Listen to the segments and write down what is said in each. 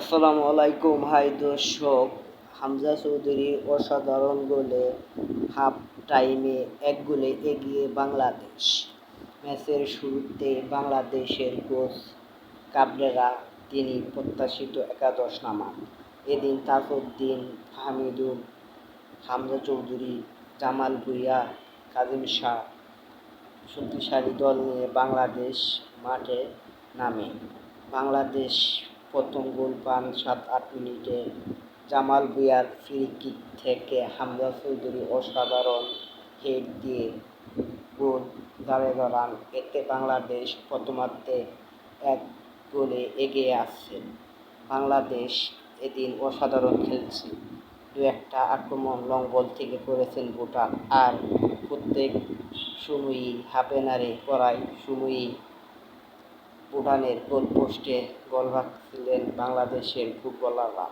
আসসালামু আলাইকুম হাই দর্শক। হামজা চৌধুরীর অসাধারণ গোলে হাফ টাইমে এক গোলে এগিয়ে বাংলাদেশ। ম্যাচের শুরুতে বাংলাদেশের কোচ কাবরেরা, তিনি প্রত্যাশিত একাদশ নামান এদিন তাজউদ্দিন হামিদুল হামজা চৌধুরী, জামাল ভুইয়া, কাজিম শাহ শক্তিশালী দল নিয়ে বাংলাদেশ মাঠে নামে। বাংলাদেশ প্রথম গোল পান সাত আট মিনিটে। জামাল ভুঁইয়ার ফ্রি কিক থেকে হামজা চৌধুরী অসাধারণ হেড দিয়ে গোল দাঁড়ে দাঁড়ান। এতে বাংলাদেশ প্রথমার্ধে এক গোলে এগিয়ে আসছে বাংলাদেশ এদিন অসাধারণ খেলছে। দু একটা আক্রমণ লং বল থেকে করেছেন ভুটান। আর প্রত্যেক সময়ই হাফেনারে করায় সময়ই ভুটানের গোল পোস্টে গোল রাখছিলেন বাংলাদেশের ফুটবলাররা।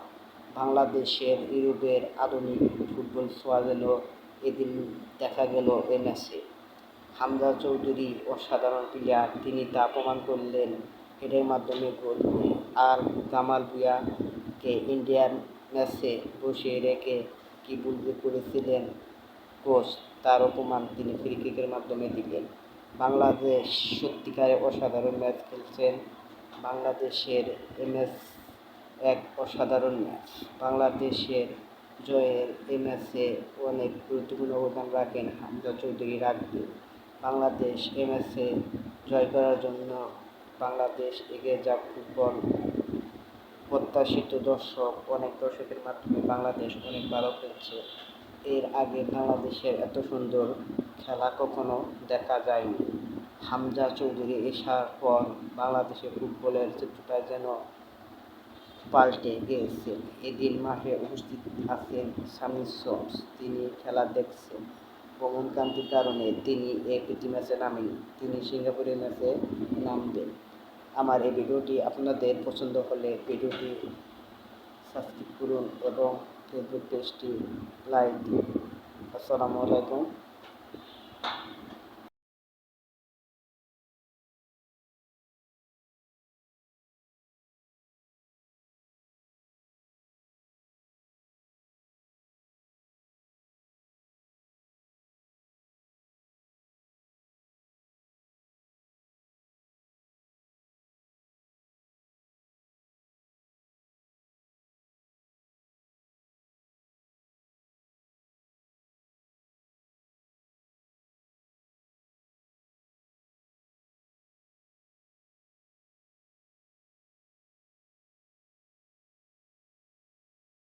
বাংলাদেশের ইউরোপের আধুনিক ফুটবল ছোঁয়া যেন এদিন দেখা গেল এ ম্যাচে। হামজা চৌধুরী অসাধারণ প্লেয়ার তিনি তা প্রমাণ করলেন হেডের মাধ্যমে গোল আর জামাল ভুঁইয়াকে ইন্ডিয়ান ম্যাচে বসিয়ে রেখে কি বলতে করেছিলেন কোচ তার অপমান তিনি ফ্রি কিকের মাধ্যমে দিলেন। বাংলাদেশ সত্যিকারে অসাধারণ ম্যাচ খেলছেন। বাংলাদেশের এ ম্যাচ এক অসাধারণ ম্যাচ। বাংলাদেশের জয়ের এ অনেক গুরুত্বপূর্ণ অবদান রাখেন হামজা চৌধুরী রাখবে বাংলাদেশ এ জয় করার জন্য বাংলাদেশ এগিয়ে যাক ফুটবল। প্রত্যাশিত দর্শক, অনেক দর্শকের মাধ্যমে বাংলাদেশ অনেক ভালো খেলছে। এর আগে বাংলাদেশের এত সুন্দর খেলা কখনো দেখা যায়নি। হামজা চৌধুরী আসার পর বাংলাদেশে ফুটবলের চিত্রটা যেন পাল্টে গিয়েছে। এদিন মাঠে উপস্থিত আছেন সামি শমস। তিনি খেলা দেখছেন। ভ্রমণকান্তির কারণে তিনি এই প্রীতি ম্যাচে নামেন। তিনি সিঙ্গাপুরের ম্যাচে নামবেন। আমার এই ভিডিওটি আপনাদের পছন্দ হলে ভিডিওটি সাবস্ক্রাইব করুন এবং ফেসবুক পেজটি লাইক দিন। আসসালামু আলাইকুম।